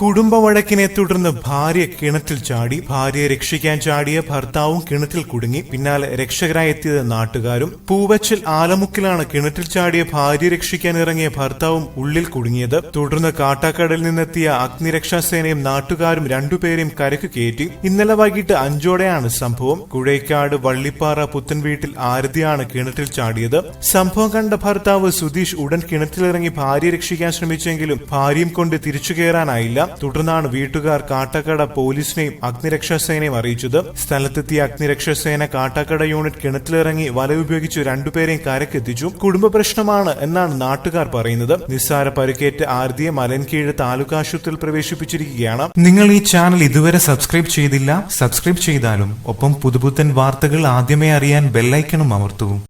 കുടുംബ വഴക്കിനെ തുടർന്ന് ഭാര്യ കിണറ്റിൽ ചാടി ഭാര്യയെ രക്ഷിക്കാൻ ചാടിയ ഭർത്താവും കിണറ്റിൽ കുടുങ്ങി. പിന്നാലെ രക്ഷകരായി എത്തിയത് നാട്ടുകാരും. പൂവച്ചൽ ആലമുക്കിലാണ് കിണറ്റിൽ ചാടിയ ഭാര്യ രക്ഷിക്കാൻ ഇറങ്ങിയ ഭർത്താവും ഉള്ളിൽ കുടുങ്ങിയത്. തുടർന്ന് കാട്ടാക്കടലിൽ നിന്നെത്തിയ അഗ്നിരക്ഷാസേനയും നാട്ടുകാരും രണ്ടുപേരെയും കരക്ക് കയറ്റി. ഇന്നലെ വൈകിട്ട് അഞ്ചോടെയാണ് സംഭവം. കുഴയ്ക്കാട് വള്ളിപ്പാറ പുത്തൻ വീട്ടിൽ ആരതിയാണ് കിണറ്റിൽ ചാടിയത്. സംഭവം കണ്ട ഭർത്താവ് സുധീഷ് ഉടൻ കിണറ്റിലിറങ്ങി ഭാര്യയെ രക്ഷിക്കാൻ ശ്രമിച്ചെങ്കിലും ഭാര്യയും കൊണ്ട് തിരിച്ചു കയറാനായില്ല. തുടർന്നാണ് വീട്ടുകാർ കാട്ടക്കട പോലീസിനെയും അഗ്നിരക്ഷാസേനയും അറിയിച്ചത്. സ്ഥലത്തെത്തിയ അഗ്നിരക്ഷാസേന കാട്ടക്കട യൂണിറ്റ് കിണറ്റിലിറങ്ങി വല ഉപയോഗിച്ച് രണ്ടുപേരെയും കരക്കെത്തിച്ചു. കുടുംബ പ്രശ്നമാണ് എന്നാണ് നാട്ടുകാർ പറയുന്നത്. നിസ്സാര പരിക്കേറ്റ് ആരതിയെ മലൻകീഴ് താലൂക്ക് ആശുപത്രിയിൽ പ്രവേശിപ്പിച്ചിരിക്കുകയാണ്. നിങ്ങൾ ഈ ചാനൽ ഇതുവരെ സബ്സ്ക്രൈബ് ചെയ്തില്ല? സബ്സ്ക്രൈബ് ചെയ്താലും ഒപ്പം പുതുപുത്തൻ വാർത്തകൾ ആദ്യമേ അറിയാൻ ബെല്ലൈക്കണും അമർത്തൂ.